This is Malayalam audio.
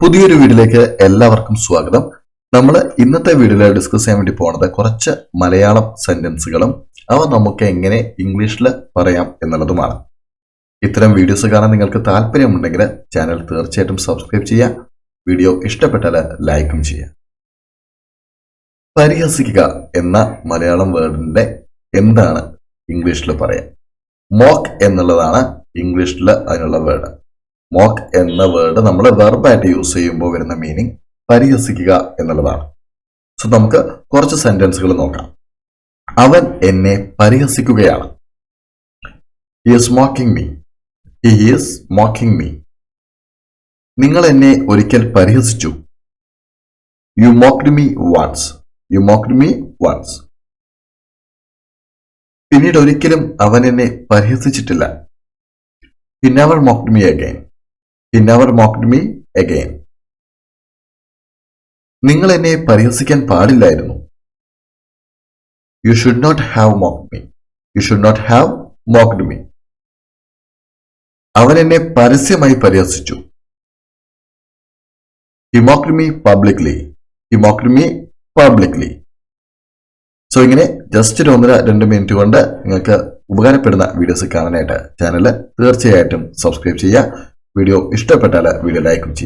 പുതിയൊരു വീഡിയോയിലേക്ക് എല്ലാവർക്കും സ്വാഗതം. നമ്മൾ ഇന്നത്തെ വീഡിയോയിൽ ഡിസ്കസ് ചെയ്യാൻ വേണ്ടി പോണത് കുറച്ച് മലയാളം സെന്റൻസുകളും അവ നമുക്ക് എങ്ങനെ ഇംഗ്ലീഷിൽ പറയാം എന്നുള്ളതുമാണ്. ഇത്തരം വീഡിയോസ് കാണാൻ നിങ്ങൾക്ക് താല്പര്യമുണ്ടെങ്കിൽ ചാനൽ തീർച്ചയായിട്ടും സബ്സ്ക്രൈബ് ചെയ്യുക. വീഡിയോ ഇഷ്ടപ്പെട്ടാൽ ലൈക്കും ചെയ്യുക. പരിഹസിക്കുക എന്ന മലയാളം വേർഡിന്റെ എന്താണ് ഇംഗ്ലീഷിൽ പറയാം. മോക്ക് എന്നുള്ളതാണ് ഇംഗ്ലീഷിൽ അതിനുള്ള വേർഡ് മോക്ക് എന്ന വേർഡ് നമ്മൾ വെർബായിട്ട് യൂസ് ചെയ്യുമ്പോൾ വരുന്ന മീനിങ് പരിഹസിക്കുക എന്നുള്ളതാണ്. സോ നമുക്ക് കുറച്ച് സെന്റൻസുകൾ നോക്കാം. അവൻ എന്നെ പരിഹസിക്കുകയാണ്. മോക്കിംഗ് മീ മോക്കിംഗ് മീ നിങ്ങൾ എന്നെ ഒരിക്കൽ പരിഹസിച്ചു. You mocked me once you mocked me once പിന്നീട് ഒരിക്കലും അവൻ എന്നെ പരിഹസിച്ചിട്ടില്ല. He never mocked me again he never mocked me again നിങ്ങൾ എന്നെ പരിഹസിക്കാൻ പാടില്ലായിരുന്നു. You should not have mocked me you should not have mocked me അവൻ എന്നെ പരസ്യമായി പരിഹസിച്ചു. He mocked me publicly he mocked me publicly so ഇങ്ങനെ ജസ്റ്റ് ഒരു ഒന്നര രണ്ട് മിനിറ്റ് കൊണ്ട് നിങ്ങൾക്ക് ഉപകാരപ്പെടുന്ന വീഡിയോസ് കാണാനായിട്ട് ചാനൽ തീർച്ചയായിട്ടും സബ്സ്ക്രൈബ് ചെയ്യുക. വീഡിയോ ഇഷ്ടപ്പെട്ടാൽ വീഡിയോ ലൈക്കും ചെയ്യുക.